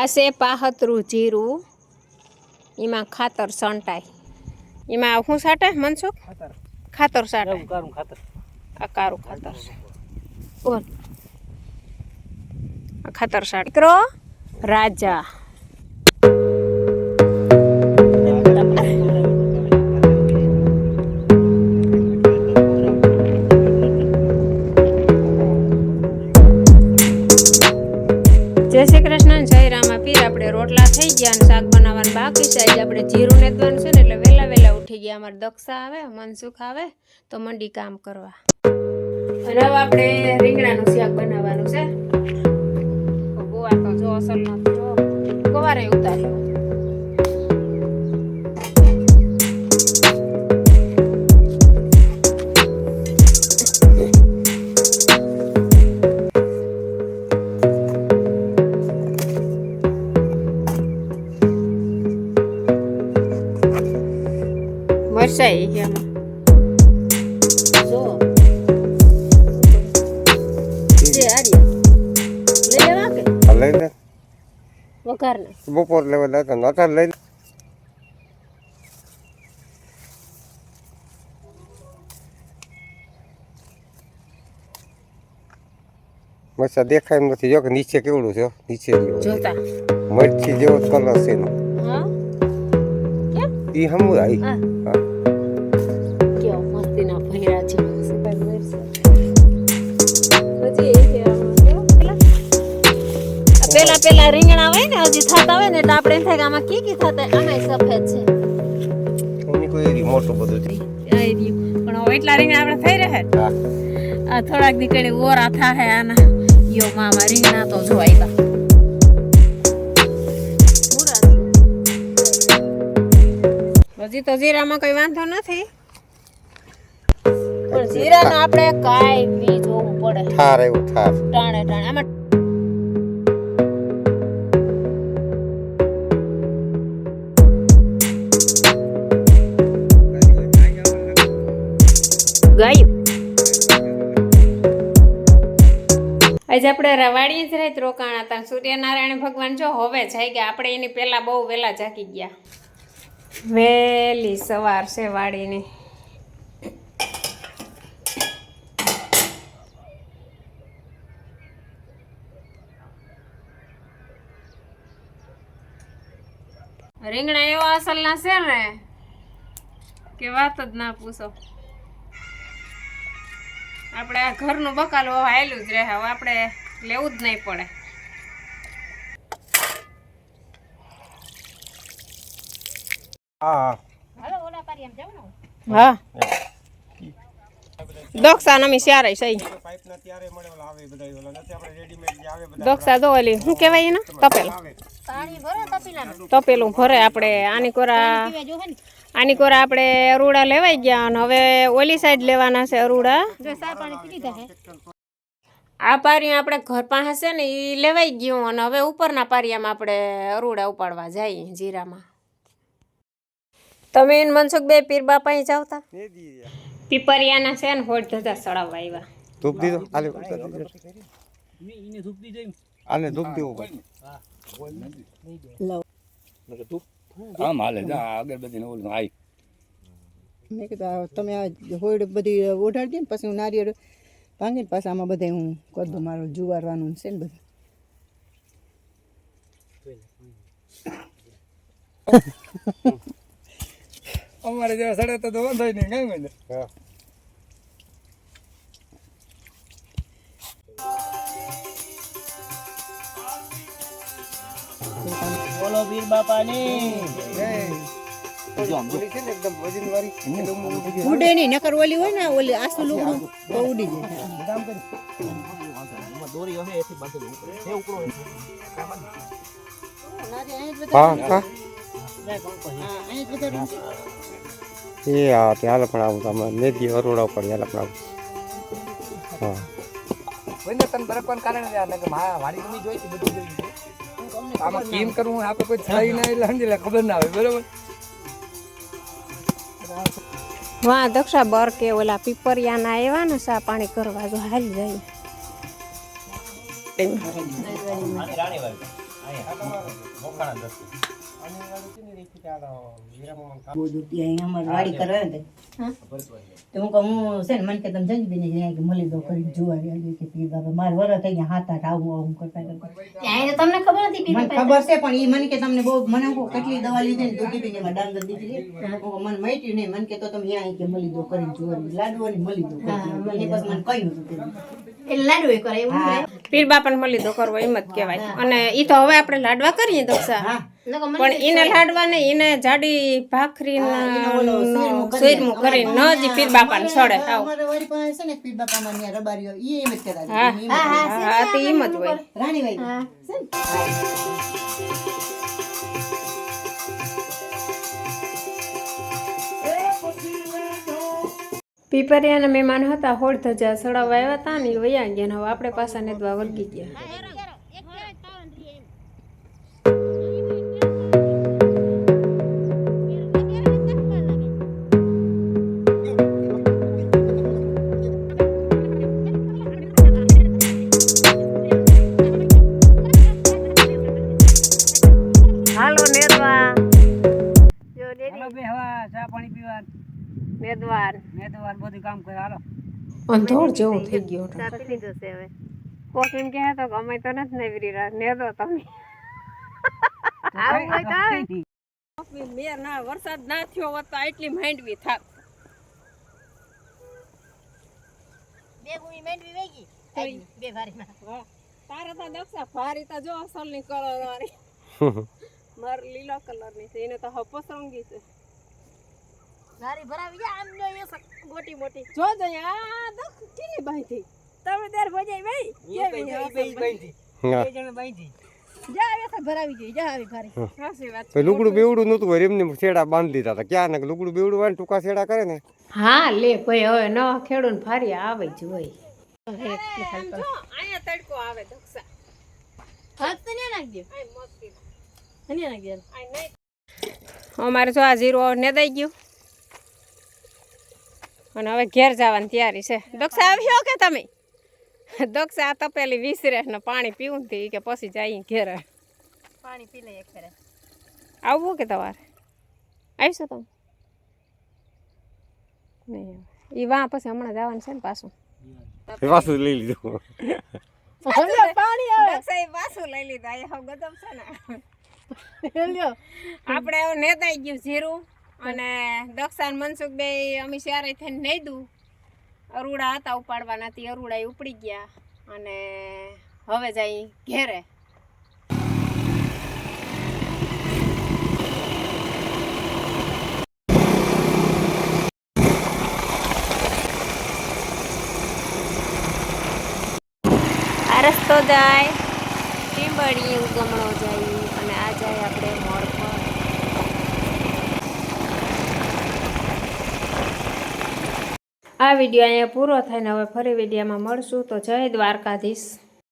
આ છે પાહતરું જીરું. એમાં ખાતર સંટાય. એમાં શું સાટાય મનસુખ? ખાતર. ખાતર સાટે એવું કારું ખાતર. આ કારું ખાતર છે. બોલ. ખાતર સાટ કરો રાજા. રોટલા થઈ ગયા અને શાક બનાવવાનું બાકી છે. આજે આપણે જીરું નેદવાનું છે ને એટલે વહેલા વહેલા ઉઠી ગયા. અમારે દક્ષા આવે, મનસુખ આવે, તો મંડી કામ કરવા. અને હવે આપણે રીંગણાનું શાક બનાવવાનું છે. ગોવા તો જો અસલ નથી ગવારે ઉતાર્યો. મરચાઈ એમાં. બપોર લેવા લેતા નતા લઈ લે. મરચા દેખાય એમ નથી. જો કે નીચે કેવડું છે નીચે. જોતા. મરચી જેવો કલર છે એનો. ઈ હમું આવી હા. પેલા રીંગણા હોય ને હજી થતા હોય ને એટલે આપણે એમ થાય કે આમાં કી કી થતા આમાં સફેદ છે. એની કોઈ. પણ હવે એટલા રીંગણા આપણે થઈ રહે? આ થોડાક દીકરી ઓરા થાહે આના. યો મામા રીંગણા તો જો આવ્યા હજી તો જીરામાં કઈ વાંધો નથી. પણ જીરાનો આપણે કાંઈ બી જોવું પડે. ઠાર એવું ઠાર ટાણે ટાણે. આમાં ગાયું. આજે આપણે રવાડીએ જ રહી રોકાણા હતા સૂર્યનારાયણ ભગવાન જો હવે જાય ગયા આપણે એની પહેલાં બહુ વહેલા જાગી ગયા. વહેલી સવાર છે વાડીની. રીંગણા એવા અસલના છે ને, કે વાત જ ના પૂછો. આપણે આ ઘરનું બકાલું હવે હાયલું જ રહે હવે આપણે લેવું જ નહીં પડે. હા. દોક્ષા નમી સ્યારે સહી પાઇપના ત્યારે મળે ઓલા આવે બધા ઓલા. નથી આપણે રેડીમેડ જે આવે બધા દક્ષા દો ઓલી શું કહેવાય એનું? તપેલું. તપેલું ભરે આપણે આની કોરા આની કોરા આપણે અરૂડા લેવાઈ ગયા અને હવે ઓલી સાઈડ લેવાના છે અરુડા. આ પારિયું આપણે ઘર પાસે છે ને એ લેવાઈ ગયું અને હવે ઉપરના પારિયામાં આપણે અરુડા ઉપાડવા જઈએ જીરામાં. તમે એને મનસુખ બે પીર બાપા અહીં જાવતા ને પીપરિયાના છે ને હોટ ધજા સળાવવા આવ્યા. ધૂપ દીધો? આલે ધૂપ આને ધૂપ દેવું પડે આમ હાલે જા અગરબત્તી ને ઓલું આઈ મેં કીધું તમે આ હોડ બધી ઓઢાડી દે ને પછી હું નારિયેળ ભાંગીને પાછા આમાં બધા હું કરી દઉં મારું જુવારવાનું છે ને બધું. અમારે જેવા સડે તો તો વાંધો નહીં કઈ વાંધો બોલો વીર બાપાની. ઉડી નહીં નકર ઓલી હોય ને ઓલી આસુ લુગડું તો ઉડી જાય. એ હા હા હા, અહીં જ બધા એ હા ત્યાં પણ આવું તમે મેથી અરોડા ઉપર હાલ પણ આવું. હા. બંને બરફ પણ કારણે વાડી ગમી જોઈ હતી બધી જોઈ હતી. આમાં કેમ કરવું આપણે કોઈ થઈ ના એટલે સમજી ખબર ના આવે બરોબર? વાહ દક્ષા બર કે ઓલા પીપરિયાના આવ્યા ને સા પાણી કરવા જો હાલી જાય. રાણી મને તમને ખબર નથી ખબર છે પણ એ મને કે તમને બહુ મને કેટલી દવા લીધી ને પીને એમાં ડાંગર દીધી મને મટ્યું નહીં મને કે તો તમે અહીંયા કે મળી દો કરીને જોવા લાડવાની મળી દો. એ મને કહ્યું હતું પીર બાપાને મળી દો કરવો એમ જ કહેવાય. અને એ તો હવે આપણે લાડવા કરીએ દક્ષા. હા. પણ એને લાડવા ને એને જાડી ભાખરી સુરમું કરી કરીને ન જ પીર બાપાને સડે. હાવ અમારે વાડી પાસે છે ને પીર બાપામાં ત્યાં રબારીઓ ઈ એમ જ કહેતા હા. હા તો એમ જ હોય. રાણીવાઈ પીપરિયાના મહેમાન હતા, હોળ ધજા સડાવવા આવ્યા હતા ને વયા ગયા હવે આપણે પાછા નેદવા વળગી ગયા. નેદવાર મેદવાર બધું કામ કરે હાલો. અંધોર જેવો થઈ ગયો. ચા પી લીધો છે હવે. કોક એમ કહે તો કે અમે તો નથી નેવરી રહ્યા નેદો તમે. આવું હોય તો આવે. મેર ના વરસાદ ના થયો હોત તો આટલી માંડવી થાત. બે ગુણી માંડવી વેગી બે ભારીમાં તારે તો દક્ષા ભારી તો જો અસલની કલર વાળી. મારે લીલો કલરની છે. એને તો હપસ રંગી છે. ભારી ભરાવી જા આમ જો એ મોટી મોટી. જો જો આ દક્ષ કેવી બાંધી? તમે ત્યારે ભજાઈ ભાઈ કેવી અસલ બાંધી. હા. જા આવે તો ભરાવી જોઈએ જા આવી ભારી. સાચી વાત તો લુગડું બેવડું નહોતું હોય એમને શેડા બાંધી દીધા હતા. ક્યાં ને લુગડું બેવડું હોય ને ટૂંકા શેડા કરે ને. હા લે ભાઈ હવે ન ખેડૂત ફારી આવે જ હોય. અહીંયા તડકો આવે દક્ષા. હાથ તો ન્યા નાખ દે. આય મસ્તી ન્યા નાખ અમારે જો આ જીરો ને દઈ ગયું. અને હવે ઘેર જવાની તૈયારી છે. દક્ષા આવ્યો કે તમે? દક્ષા આ તપેલી વિસરે ને પાણી પીવું થી ઈ કે પછી જઈએ ઘેર. પાણી પી લઈએ એક આવવું કે તમારે? આવીશું તમે? નહીં એ વાં પછી હમણાં જવાનું છે ને પાછું. એ પાછું લઈ લીધું. પાણી આવે. પાછું લઈ લીધા. હવે ગજબ છે ને. આપણે હવે નેતાઈ ગયું જીરું. અને દક્ષાન મનસુખ બે અમે શ્યારે થઈને નહીં દઉં અરુડા હતા ઉપાડવાના, તે અરુડા ઉપડી ગયા અને હવે જઈ ઘેરે. રસ્તો જાય ટીમ્બડી એવું ગમણો જાય અને આ જાય આપણે મોડ પર આ વીડિયો અહીંયા પૂરો થાય ને હવે ફરી વિડીયોમાં મળશું. તો જય દ્વારકાધીશ.